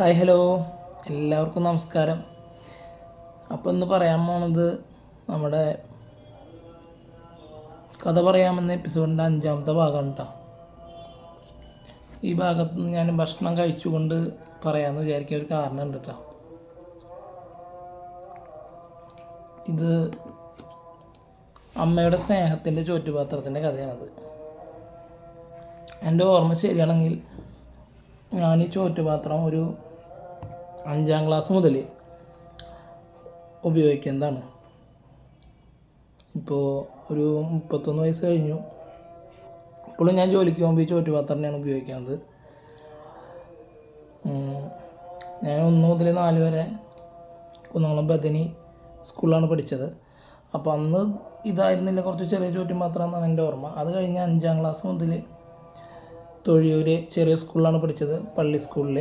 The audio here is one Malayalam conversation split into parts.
Hi hello. എല്ലാവർക്കും നമസ്കാരം. അപ്പോൾ ഇന്ന് പറയാൻ പോണത് നമ്മുടെ കഥ പറയാമെന്ന എപ്പിസോഡിന്റെ അഞ്ചാമത്തെ ഭാഗമാണ് കേട്ടോ ഈ ഭാഗത്ത് നിന്ന് ഞാൻ ഭക്ഷണം കഴിച്ചുകൊണ്ട് പറയാമെന്ന് വിചാരിക്കാൻ ഒരു കാരണമുണ്ട് കേട്ടോ ഇത് അമ്മയുടെ സ്നേഹത്തിന്റെ ചോറ്റുപാത്രത്തിന്റെ കഥയാണത്. എന്റെ ഓർമ്മ ശരിയാണെങ്കിൽ ഞാൻ ഈ ചോറ്റുപാത്രം ഒരു അഞ്ചാം ക്ലാസ് മുതൽ ഉപയോഗിക്കുന്നതാണ്. ഇപ്പോൾ ഒരു മുപ്പത്തൊന്ന് വയസ്സ് കഴിഞ്ഞു. ഇപ്പോഴും ഞാൻ ജോലിക്ക് പോകുമ്പോൾ ഈ ചോറ്റുപാത്രം തന്നെയാണ് ഉപയോഗിക്കുന്നത് ഞാൻ ഒന്ന് മുതൽ നാല് വരെ കുന്നംകുളം ബദനി സ്കൂളിലാണ് പഠിച്ചത്. അപ്പോൾ അന്ന് ഇതായിരുന്നില്ല കുറച്ച് ചെറിയ ചോറ്റുപാത്രം എന്നാണ് എന്റെ ഓർമ്മ. അത് കഴിഞ്ഞ് അഞ്ചാം ക്ലാസ് മുതൽ തൊഴിയൂർ ചെറിയ സ്കൂളിലാണ് പഠിച്ചത് പള്ളി സ്കൂളിൽ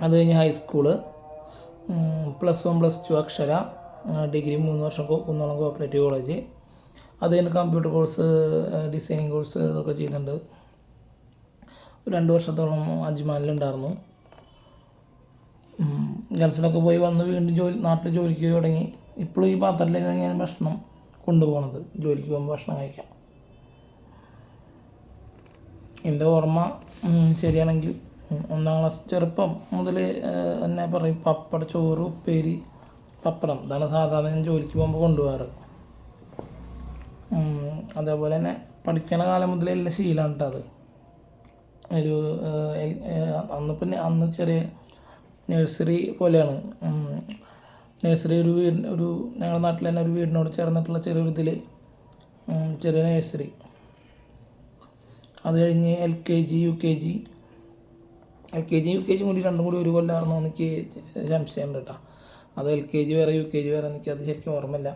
അത് കഴിഞ്ഞ് high school plus one plus two Akshara degree മൂന്ന് വർഷം കുന്നോളം കോപ്പറേറ്റീവ് കോളേജ് അത് കഴിഞ്ഞ് കമ്പ്യൂട്ടർ കോഴ്സ് ഡിസൈനിങ് കോഴ്സ് ഇതൊക്കെ ഒരു രണ്ട് വർഷത്തോളം അജ്മാനിലുണ്ടായിരുന്നു. ഗൾഫിലൊക്കെ പോയി വന്ന് വീണ്ടും ജോലി നാട്ടിൽ ജോലിക്ക് തുടങ്ങി. ഇപ്പോഴും ഈ പാത്രത്തിലാണ് ഞാൻ ഭക്ഷണം കൊണ്ടുപോകുന്നത്. ജോലിക്ക് പോകുമ്പോൾ ഭക്ഷണം കഴിക്കാം. എന്റെ ഓർമ്മ ശരിയാണെങ്കിൽ ഒന്നാം ക്ലാസ് ചെറുപ്പം മുതൽ എന്നെ പറയും പപ്പട ചോറ് ഉപ്പേരി പപ്പടം. ഇതാണ് സാധാരണ ഞാൻ ജോലിക്ക് പോകുമ്പോൾ കൊണ്ടുപോകാറ്. അതേപോലെ തന്നെ പഠിക്കണ കാലം മുതലേ എല്ലാം ശീലമാണ് അത്. ഒരു അന്ന് പിന്നെ അന്ന് ചെറിയ നഴ്സറി പോലെയാണ്. നഴ്സറി ഒരു വീട് ഒരു ഞങ്ങളുടെ നാട്ടിൽ തന്നെ ഒരു വീടിനോട് ചേർന്നിട്ടുള്ള ചെറിയൊരു ഇതിൽ ചെറിയ നഴ്സറി. അത് കഴിഞ്ഞ് L K G U K G L K G U K G കൂടി രണ്ടും കൂടി ഒരു കൊല്ലമായിരുന്നു എനിക്ക് സംശയമുണ്ട് കേട്ടോ. അത് എൽ കെ ജി വേറെ യു കെ ജി വേറെ എനിക്ക് അത് ശരിക്കും ഓർമ്മയില്ല.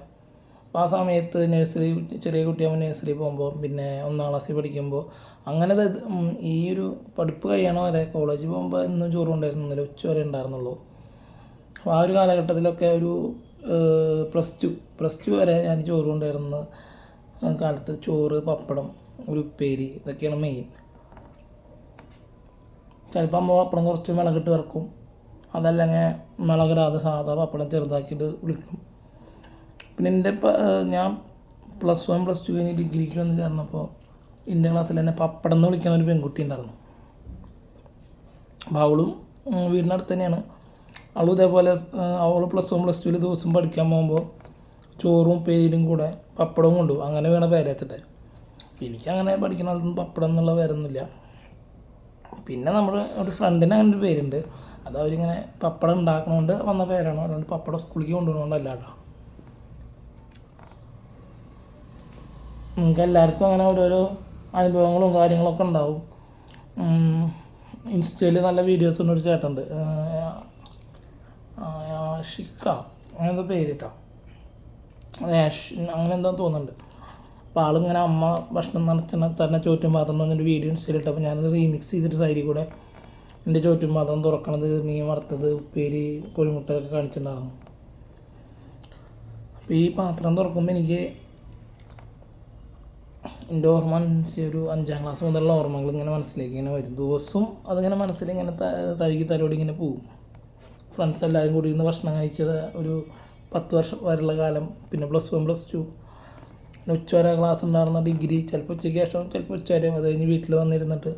അപ്പോൾ ആ സമയത്ത് നഴ്സറി ചെറിയ കുട്ടിയാകുമ്പോൾ നഴ്സറി പോകുമ്പോൾ പിന്നെ ഒന്നാം ക്ലാസ്സിൽ പഠിക്കുമ്പോൾ അങ്ങനെ ഈ ഒരു പഠിപ്പ് കഴിയണ വരെ കോളേജ് പോകുമ്പോൾ എന്നും ചോറ് കൊണ്ടായിരുന്നില്ല ഉച്ച വരെ ഉണ്ടായിരുന്നുള്ളൂ. അപ്പോൾ ആ ഒരു കാലഘട്ടത്തിലൊക്കെ ഒരു പ്ലസ് ടു പ്ലസ് ടു വരെ ഞാൻ ചോറ് കൊണ്ടായിരുന്ന കാലത്ത് ചോറ് പപ്പടം ഒരു ഉപ്പേരി ഇതൊക്കെയാണ് മെയിൻ ചിലപ്പോൾ അമ്മ പപ്പടം കുറച്ച് മിളകിട്ട് വറക്കും. അതല്ലെങ്കിൽ മിളകിടാതെ സാധാ പപ്പടം ചെറുതാക്കിയിട്ട് വിളിക്കും. പിന്നെ എന്റെ ഞാൻ പ്ലസ് വൺ പ്ലസ് ടു കഴിഞ്ഞ് ഡിഗ്രിക്ക് വന്ന് ചേർന്നപ്പോൾ എന്റെ ക്ലാസ്സിൽ തന്നെ പപ്പടം എന്ന് വിളിക്കുന്ന ഒരു പെൺകുട്ടി ഉണ്ടായിരുന്നു. അപ്പോൾ അവളും വീടിനടുത്ത് തന്നെയാണ്. അവളും ഇതേപോലെ അവൾ പ്ലസ് വൺ പ്ലസ് ടുവിൽ ദിവസം പഠിക്കാൻ പോകുമ്പോൾ ചോറും പേരും കൂടെ പപ്പടവും കൊണ്ടുപോകും. അങ്ങനെ വേണം പേരെത്തിട്ടെ. എനിക്കങ്ങനെ പഠിക്കുന്ന ആളൊന്നും പപ്പടം എന്നുള്ള പേരൊന്നുമില്ല. പിന്നെ നമ്മൾ ഒരു ഫ്രണ്ടിന് അങ്ങനെ ഒരു പേരുണ്ട്. അത് അവരിങ്ങനെ പപ്പടം ഉണ്ടാക്കണോണ്ട് വന്ന പേരാണ്. അതുകൊണ്ട് പപ്പടം സ്കൂളിലേക്ക് കൊണ്ടുപോകണോണ്ടല്ല കേട്ടോ നിങ്ങൾക്ക് എല്ലാവർക്കും അങ്ങനെ ഓരോരോ അനുഭവങ്ങളും കാര്യങ്ങളൊക്കെ ഉണ്ടാവും. ഇൻസ്റ്റയിൽ നല്ല വീഡിയോസ് ഉണ്ട് ഒരു ചേട്ടുണ്ട് ഷിക്ക. അങ്ങനെന്താ പേര് കേട്ടോ. അങ്ങനെ എന്തോ തോന്നുന്നുണ്ട്. അപ്പോൾ ആളിങ്ങനെ അമ്മ ഭക്ഷണം നടത്തുന്ന തന്നെ ചോറ്റും പാത്രം എന്ന് പറഞ്ഞൊരു വീഡിയോ ഇൻസ്റ്റയിലിട്ടപ്പോൾ ഞാനത് റീമിക്സ് ചെയ്തിട്ട് സൈഡിൽ കൂടെ എന്റെ ചോറ്റും പാത്രം തുറക്കണത് മീൻ വറുത്തത് ഉപ്പേരി കോഴിമുട്ടൊക്കെ കാണിച്ചിട്ടുണ്ടായിരുന്നു. അപ്പോൾ ഈ പാത്രം തുറക്കുമ്പോൾ എനിക്ക് എന്റെ ഓർമ്മ ഒരു അഞ്ചാം ക്ലാസ് മുതലുള്ള ഓർമ്മകൾ ഇങ്ങനെ മനസ്സിലേക്ക് ഇങ്ങനെ വരും. ദിവസവും അതിങ്ങനെ മനസ്സിൽ ഇങ്ങനെ ത- തഴുകി തലോടി ഇങ്ങനെ പോവും. ഫ്രണ്ട്സ് എല്ലാവരും കൂടി ഇരുന്ന് ഭക്ഷണം കഴിച്ചത് ഒരു പത്ത് വർഷം വരെയുള്ള കാലം. പിന്നെ പ്ലസ് വൺ പ്ലസ് ടു പിന്നെ ഉച്ച വരെ ക്ലാസ് ഉണ്ടായിരുന്ന ഡിഗ്രി ചിലപ്പോൾ ഉച്ചയ്ക്ക് ശേഷം ചിലപ്പോൾ ഉച്ച വരെ അത് കഴിഞ്ഞ് വീട്ടിൽ വന്നിരുന്നിട്ട്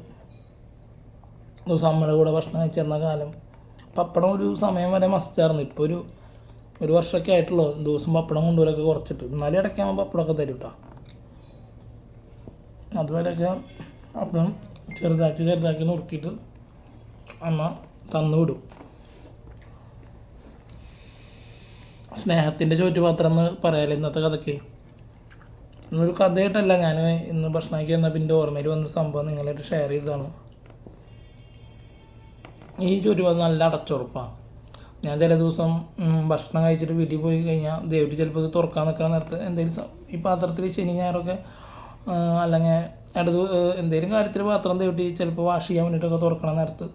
ദിവസം അമ്മയുടെ കൂടെ ഭക്ഷണം കഴിച്ചിരുന്ന കാലം. പപ്പടം ഒരു സമയം വരെ മസ്റ്റായിരുന്നു ഇപ്പോൾ ഒരു ഒരു വർഷമൊക്കെ ആയിട്ടുള്ളൂ. ദിവസം പപ്പടം കൊണ്ടുവരൊക്കെ കുറച്ചിട്ട്. എന്നാലും ഇടയ്ക്കാകുമ്പോൾ പപ്പടമൊക്കെ തരും കേട്ടോ അതുപോലെയൊക്കെ അപ്പം ചെറുതാക്കി ചെറുതാക്കി നുറുക്കിയിട്ട് അമ്മ തന്നു വിടും. സ്നേഹത്തിന്റെ ചോറ്റുപാത്രം എന്ന് പറയാലോ ഇന്നത്തെ കഥയ്ക്ക് ഇന്നൊരു കഥയായിട്ടല്ല ഞാൻ ഇന്ന് ഭക്ഷണം കഴിക്കുന്ന പിന്നെ ഓർമ്മയിൽ വന്ന സംഭവം നിങ്ങളായിട്ട് ഷെയർ ചെയ്തതാണ്. ഈ ചുരുവ നല്ല അടച്ചുറപ്പാണ്. ഞാൻ ചില ദിവസം ഭക്ഷണം കഴിച്ചിട്ട് വീട്ടിൽ പോയി കഴിഞ്ഞാൽ ദേവിട്ട് ചിലപ്പോൾ ഇത് തുറക്കാൻ നിൽക്കാൻ നേരത്ത് എന്തെങ്കിലും ഈ പാത്രത്തിൽ ശനി ഞായറൊക്കെ അല്ലെങ്കിൽ അടുത്ത് എന്തെങ്കിലും കാര്യത്തിൽ പാത്രം ദേവിട്ടി ചിലപ്പോൾ വാഷ് ചെയ്യാൻ വേണ്ടിയിട്ടൊക്കെ തുറക്കണ നേരത്ത്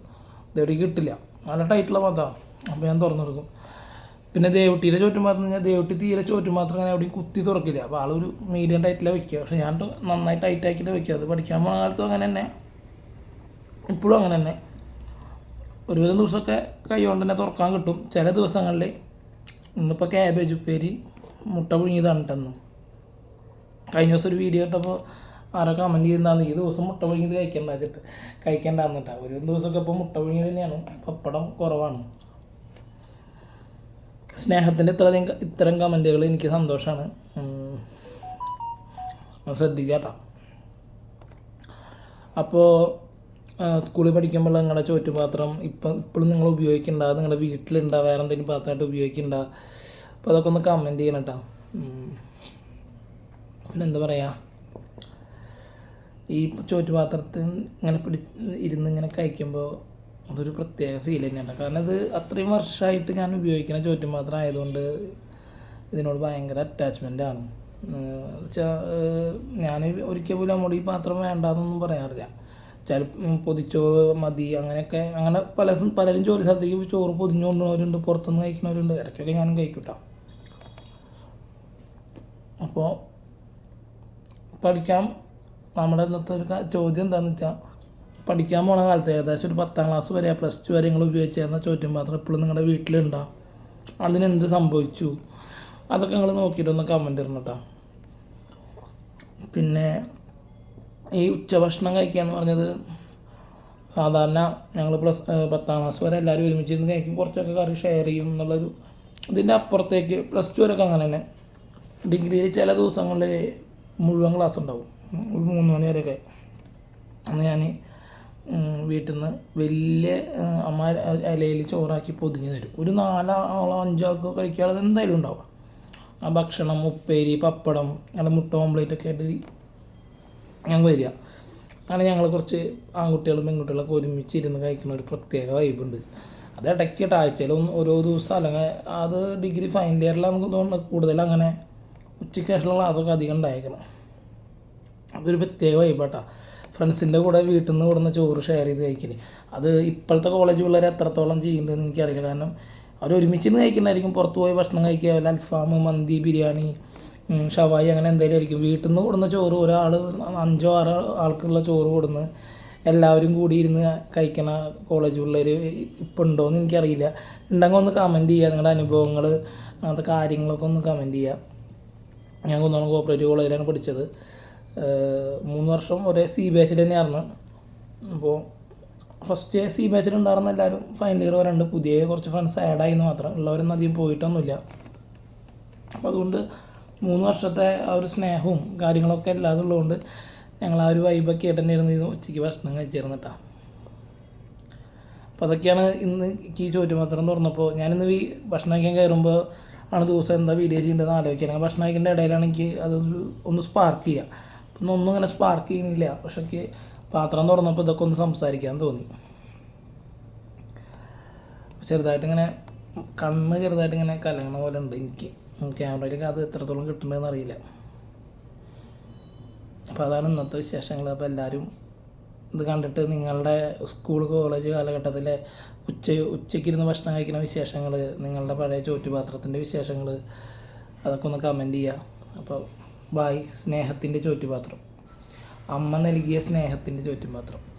ദേവിട്ടി കിട്ടില്ല. നല്ല ടൈറ്റുള്ള പാത്രമാണ്. അപ്പോൾ ഞാൻ തുറന്നു കൊടുക്കും. പിന്നെ ദേവട്ടിയുടെ ചോറ്റ് മാത്രം കഴിഞ്ഞാൽ ദേവട്ടി തീരെ ചോറ്റ് മാത്രം അങ്ങനെ എവിടെയും കുത്തി തുറക്കില്ല. അപ്പോൾ ആളൊരു മീഡിയം ടൈറ്റിലാണ് വെക്കുക. പക്ഷെ ഞാൻ നന്നായി ടൈറ്റ് ആക്കിയിട്ട് വെക്കുക. അത് പഠിക്കാൻ പോണ കാലത്തും അങ്ങനെ തന്നെ. ഇപ്പോഴും അങ്ങനെ തന്നെ. ഒരുവിധം ദിവസമൊക്കെ കൈ കൊണ്ട് തന്നെ തുറക്കാൻ കിട്ടും. ചില ദിവസങ്ങളിൽ ഇന്നിപ്പോൾ ക്യാബേജ് ഉപ്പേരി മുട്ട പുഴുങ്ങിയതാണ് കേട്ടെന്ന് കഴിഞ്ഞ ദിവസം ഒരു വീഡിയോ ഇട്ടപ്പോൾ ആരോ കമന്റ് ചെയ്യുന്നതാണ് ഈ ദിവസം മുട്ട പുഴുങ്ങിയത് കഴിക്കണ്ട വെച്ചിട്ട്. ഒരു ദിവസമൊക്കെ ഇപ്പോൾ മുട്ട പുഴുങ്ങിയത് തന്നെയാണ്. പപ്പടം കുറവാണ്. സ്നേഹത്തിന്റെ ഇത്രയധികം ഇത്തരം കമന്റുകൾ എനിക്ക് സന്തോഷമാണ് ശ്രദ്ധിക്കാത്ത അപ്പോൾ സ്കൂളിൽ പഠിക്കുമ്പോൾ നിങ്ങളുടെ ചോറ്റുപാത്രം ഇപ്പം ഇപ്പോഴും നിങ്ങൾ ഉപയോഗിക്കണ്ട? നിങ്ങളുടെ വീട്ടിലുണ്ട? വേറെ എന്തെങ്കിലും പാത്രമായിട്ട് ഉപയോഗിക്കണ്ട? അപ്പോൾ അതൊക്കെ ഒന്ന് കമന്റ് ചെയ്യണം കേട്ടോ പിന്നെ എന്താ പറയുക ഈ ചോറ്റുപാത്രത്തിൽ ഇങ്ങനെ പിടി ഇരുന്ന് ഇങ്ങനെ കഴിക്കുമ്പോൾ അതൊരു പ്രത്യേക ഫീൽ തന്നെയാണ്. കാരണം ഇത് അത്രയും വർഷമായിട്ട് ഞാൻ ഉപയോഗിക്കുന്ന ചോറ്റുപാത്രം ആയതുകൊണ്ട് ഇതിനോട് ഭയങ്കര അറ്റാച്ച്മെന്റ് ആണ്. ഞാൻ ഒരിക്കൽ പോലും നമ്മുടെ ഈ പാത്രം വേണ്ടാന്നൊന്നും പറയാറില്ല. ചില പൊതിച്ചോറ് മതി അങ്ങനെയൊക്കെ അങ്ങനെ പല പലരും ജോലി സ്ഥലത്തേക്ക് ചോറ് പൊതിഞ്ഞു കൊണ്ടുപോകുന്നവരുണ്ട് പുറത്തുനിന്ന് കഴിക്കുന്നവരുണ്ട്. ഇടയ്ക്കൊക്കെ ഞാനും കഴിക്കൂട്ടോ. അപ്പോൾ പഠിക്കാം. നമ്മുടെ ഇന്നത്തെ ഒരു ചോദ്യം എന്താണെന്ന് വെച്ചാൽ പഠിക്കാൻ പോണ കാലത്ത് ഏകദേശം ഒരു പത്താം ക്ലാസ് വരെ പ്ലസ് ടു വരെ നിങ്ങൾ ഉപയോഗിച്ചിരുന്ന ചോദ്യം മാത്രം ഇപ്പോഴും നിങ്ങളുടെ വീട്ടിലുണ്ടോ? അതിനെന്ത് സംഭവിച്ചു? അതൊക്കെ നിങ്ങൾ നോക്കിയിട്ടൊന്ന് കമന്റ് ഇടണം കേട്ടോ. പിന്നെ ഈ ഉച്ചഭക്ഷണം കഴിക്കുക എന്ന് പറഞ്ഞത് സാധാരണ ഞങ്ങൾ പ്ലസ് പത്താം ക്ലാസ് വരെ എല്ലാവരും ഒരുമിച്ച് ഇരുന്ന് കഴിക്കും. കുറച്ചൊക്കെ കറി ഷെയർ ചെയ്യും എന്നുള്ളൊരു ഇതിന്റെ അപ്പുറത്തേക്ക് പ്ലസ് ടു വരെയൊക്കെ അങ്ങനെ തന്നെ. ഡിഗ്രിയിൽ ചില ദിവസങ്ങളിൽ മുഴുവൻ ക്ലാസ് ഉണ്ടാവും. ഒരു മൂന്ന് മണി വരെയൊക്കെ. അന്ന് ഞാൻ വീട്ടിൽ നിന്ന് വലിയ അമ്മ ഇലയിൽ ചോറാക്കി പൊതിഞ്ഞ് തരും. ഒരു നാലാളോ അഞ്ചാൾക്കോ കഴിക്കാതെ എന്തായാലും ഉണ്ടാവും. ആ ഭക്ഷണം ഉപ്പേരി പപ്പടം അല്ലെങ്കിൽ മുട്ട ഓംപ്ലേറ്റ് ഒക്കെ ആയിട്ട് ഞങ്ങൾ വരിക. അങ്ങനെ ഞങ്ങൾ കുറച്ച് ആൺകുട്ടികളും പെൺകുട്ടികളൊക്കെ ഒരുമിച്ച് ഇരുന്ന് കഴിക്കുന്ന ഒരു പ്രത്യേക വൈബുണ്ട് അത് ഇടയ്ക്കിട്ട് ആഴ്ചയിൽ ഓരോ ദിവസം അല്ലെങ്കിൽ അത് ഡിഗ്രി ഫൈനൽ ഇയറിൽ നമുക്ക് തോന്നുന്നു കൂടുതൽ അങ്ങനെ ഉച്ചയ്ക്ക് ശേഷമുള്ള ക്ലാസ്സൊക്കെ അധികം ഉണ്ടായേക്കണം. അതൊരു പ്രത്യേക വൈബാട്ടാ ഫ്രണ്ട്സിന്റെ കൂടെ വീട്ടിൽ നിന്ന് ഇവിടുന്ന് ചോറ് ഷെയർ ചെയ്ത് കഴിക്കൽ. അത് ഇപ്പോഴത്തെ കോളേജ് പിള്ളേർ എത്രത്തോളം ചെയ്യുന്നുണ്ടെന്ന് എനിക്കറിയില്ല. കാരണം അവർ ഒരുമിച്ച് കഴിക്കുന്നതായിരിക്കും. പുറത്ത് പോയി ഭക്ഷണം കഴിക്കുക വല്ല അൽഫാം മന്തി ബിരിയാണി ഷവായി അങ്ങനെ എന്തെങ്കിലും ആയിരിക്കും. വീട്ടിൽ നിന്ന് കൂടുന്ന ചോറ് ഒരാൾ അഞ്ചോ ആറോ ആൾക്കുള്ള ചോറ് കൊടുന്ന് എല്ലാവരും കൂടി ഇരുന്ന് കഴിക്കണ കോളേജ് പിള്ളേർ ഇപ്പം ഉണ്ടോയെന്ന് എനിക്കറിയില്ല. ഉണ്ടെങ്കിൽ ഒന്ന് കമന്റ് ചെയ്യുക. നിങ്ങളുടെ അനുഭവങ്ങൾ അങ്ങനത്തെ കാര്യങ്ങളൊക്കെ ഒന്ന് കമന്റ് ചെയ്യുക. ഞാൻ കുന്നോളം കോപ്പറേറ്റീവ് കോളേജിലാണ് പഠിച്ചത്. മൂന്ന് വർഷം ഒരേ സി ബാച്ചിൽ തന്നെയായിരുന്നു. അപ്പോൾ ഫസ്റ്റ് സി ബാച്ചിൽ ഉണ്ടായിരുന്ന എല്ലാവരും ഫൈനൽ ഇയർ വരണ്ട് പുതിയ കുറച്ച് ഫ്രണ്ട്സ് ആഡായി എന്ന് മാത്രം. ഉള്ളവരൊന്നും അധികം പോയിട്ടൊന്നുമില്ല. അപ്പോൾ അതുകൊണ്ട് മൂന്ന് വർഷത്തെ ആ ഒരു സ്നേഹവും കാര്യങ്ങളൊക്കെ എല്ലാതും ഉള്ളതുകൊണ്ട് ഞങ്ങൾ ആ ഒരു വൈബൊക്കെ ആയിട്ട് തന്നെ ഇരുന്ന് ഉച്ചയ്ക്ക് ഭക്ഷണം കഴിച്ചിരുന്നു കേട്ടോ. അപ്പോൾ അതൊക്കെയാണ് ഇന്ന് ഈ ചോറ്റുപാത്രം തുറന്നപ്പോൾ ഞാനിന്ന് ഈ ഭക്ഷണം കഴിക്കാൻ കയറുമ്പോൾ ആണ് ദിവസം എന്താ വീഡിയോ ചെയ്യേണ്ടതെന്ന് ആലോചിക്കുന്നത് ഭക്ഷണം കഴിക്കേണ്ട ഇടയിലാണ് എനിക്ക് അതൊരു ഒന്ന് സ്പാർക്ക് ചെയ്യുക. ഒന്നും അങ്ങനെ സ്പാർക്ക് ചെയ്യുന്നില്ല. പക്ഷേ പാത്രം തുറന്നപ്പോൾ ഇതൊക്കെ ഒന്ന് സംസാരിക്കാൻ തോന്നി. ചെറുതായിട്ട് ഇങ്ങനെ കണ്ണ് ചെറുതായിട്ട് ഇങ്ങനെ കലങ്ങണ പോലെ ഉണ്ട് എനിക്ക്. ക്യാമറയിലേക്ക് അത് എത്രത്തോളം കിട്ടുന്നതെന്ന് അറിയില്ല. അപ്പോൾ അതാണ് ഇന്നത്തെ വിശേഷങ്ങൾ. അപ്പോൾ എല്ലാവരും ഇത് കണ്ടിട്ട് നിങ്ങളുടെ സ്കൂൾ കോളേജ് കാലഘട്ടത്തിലെ ഉച്ച ഉച്ചയ്ക്കിരുന്ന് ഭക്ഷണം കഴിക്കുന്ന വിശേഷങ്ങൾ നിങ്ങളുടെ പഴയ ചോറ്റുപാത്രത്തിന്റെ വിശേഷങ്ങൾ അതൊക്കെ ഒന്ന് കമന്റ് ചെയ്യുക അപ്പോൾ ബായ് സ്നേഹത്തിന്റെ ചോറ്റുപാത്രം. അമ്മ നൽകിയ സ്നേഹത്തിന്റെ ചോറ്റുപാത്രം.